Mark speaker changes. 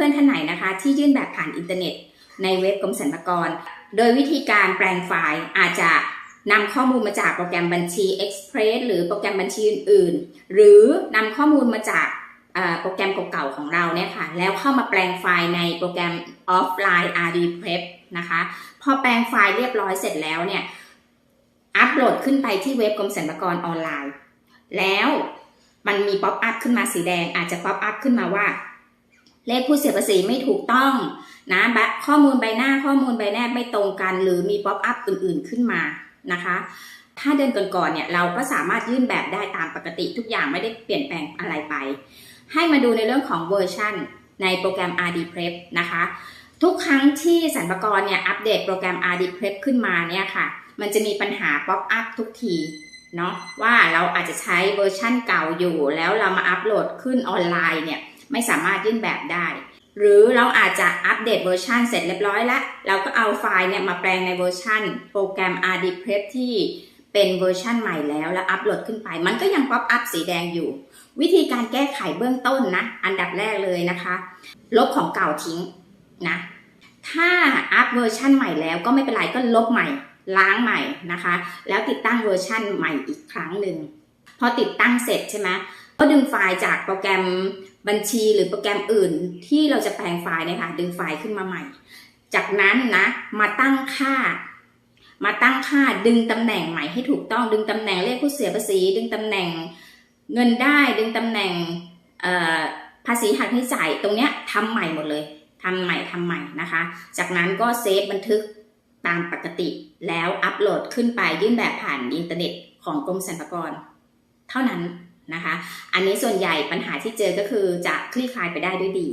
Speaker 1: พื่อนๆท่านไหนนะคะ ที่ยื่นแบบผ่านอินเทอร์เน็ต ในเว็บกรมสรรพากร โดยวิธีการแปลงไฟล์อาจจะนำข้อมูลมาจากโปรแกรมบัญชี Express หรือโปรแกรมบัญชีอื่นๆ หรือนำข้อมูลมาจากโปรแกรมเก่าๆของเราเนี่ยค่ะ แล้วเข้ามาแปลงไฟล์ในโปรแกรม Offline RD Prep นะคะ พอแปลงไฟล์เรียบร้อยเสร็จแล้วเนี่ย อัปโหลดขึ้นไปที่เว็บกรมสรรพากรออนไลน์ แล้วมันมีป๊อปอัพขึ้นมาสีแดง อาจจะป๊อปอัพขึ้นมาว่า เลขผู้เสียภาษีไม่ถูกต้องนะข้อมูลใบหน้าข้อมูลใบแนบไม่ตรงกัน หรือมีป๊อปอัพอื่นๆขึ้นมานะคะ ถ้าเดือนก่อนๆเนี่ยเราก็สามารถยื่นแบบได้ตามปกติทุกอย่างไม่ได้เปลี่ยนแปลงอะไรไป ให้มาดูในเรื่องของเวอร์ชันในโปรแกรม RD Prep นะคะ ทุกครั้งที่สรรพากรเนี่ยอัปเดตโปรแกรม RD Prep ขึ้นมาเนี่ยค่ะ มันจะมีปัญหาป๊อปอัพทุกทีเนาะว่าเราอาจจะใช้เวอร์ชั่นเก่าอยู่ แล้วเรามาอัปโหลดขึ้นออนไลน์เนี่ย ไม่สามารถยื่นแบบได้ หรือเราอาจจะอัปเดตเวอร์ชันเสร็จเรียบร้อยแล้วเราก็เอาไฟล์เนี่ยมาแปลงในเวอร์ชันโปรแกรม RD Prep ที่เป็นเวอร์ชันใหม่แล้วแล้วอัปโหลดขึ้นไป มันก็ยังป๊อปอัพสีแดงอยู่ วิธีการแก้ไขเบื้องต้นนะ อันดับแรกเลยนะคะ ลบของเก่าทิ้งนะ ถ้าอัพเวอร์ชันใหม่แล้วก็ไม่เป็นไรก็ลบใหม่ ล้างใหม่นะคะ แล้วติดตั้งเวอร์ชันใหม่อีกครั้งหนึ่งพอติดตั้งเสร็จใช่ไหม ก็ดึงไฟล์จากโปรแกรมบัญชีหรือโปรแกรมอื่น ที่เราจะแปลงไฟล์นี่ยค่ะดึงไฟล์ขึ้นมาใหม่ จากนั้นนะมาตั้งค่า มาตั้งค่าดึงตำแหน่งใหม่ให้ถูกต้องดึงตำแหน่งเลขผู้เสียภาษี ดึงตำแหน่งเงินได้ดึงตำแหน่งภาษีหักให้จ่ายตรงเนี้ยทำใหม่หมดเลยทำใหม่ทำใหม่นะคะ จากนั้นก็เซฟบันทึกตามปกติแล้วอัปโหลดขึ้นไปยื่นแบบผ่านอินเทอร์เน็ตของกรมสรรพากร เท่านั้น นะคะ อันนี้ส่วนใหญ่ปัญหาที่เจอก็คือจะคลี่คลายไปได้ด้วยดี